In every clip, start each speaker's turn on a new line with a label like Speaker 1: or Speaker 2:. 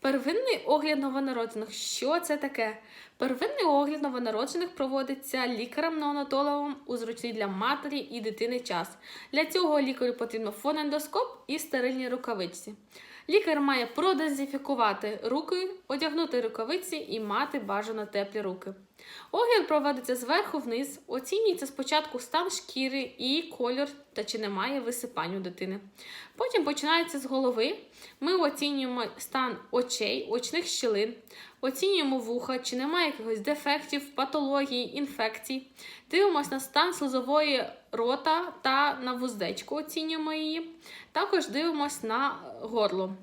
Speaker 1: Первинний огляд новонароджених. Що це таке? Первинний огляд новонароджених проводиться лікарем-неонатологом у зручний для матері і дитини час. Для цього лікарю потрібно фонендоскоп і стерильні рукавиці. Лікар має продезінфікувати руки, одягнути рукавиці і мати бажано теплі руки. Огляд проводиться зверху вниз, оцінюється спочатку стан шкіри і кольор та чи немає висипань у дитини. Потім починається з голови. Ми оцінюємо стан очей, очних щілин, оцінюємо вуха, чи немає якихось дефектів, патології, інфекцій. Дивимося на стан слизової рота та на вуздечку, оцінюємо її. Також дивимося на горло.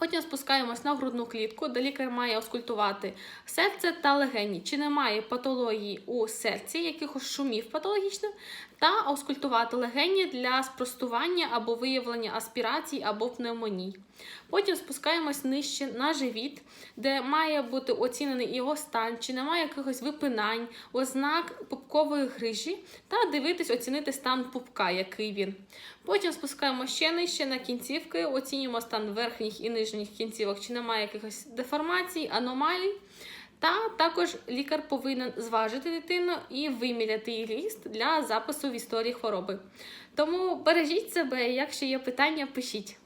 Speaker 1: Потім спускаємось на грудну клітку, де лікар має оскультувати серце та легені, чи немає патології у серці, якихось шумів патологічних, та оскультувати легені для спростування або виявлення аспірацій або пневмоній. Потім спускаємось нижче на живіт, де має бути оцінений його стан, чи немає якихось випинань, ознак пупкової грижі, та дивитись, оцінити стан пупка, який він. Потім спускаємо ще нижче на кінцівки, оцінюємо стан верхніх і нижніх кінцівок, чи немає якихось деформацій, аномалій. Та також лікар повинен зважити дитину і виміряти її ріст для запису в історії хвороби. Тому бережіть себе, якщо є питання, пишіть.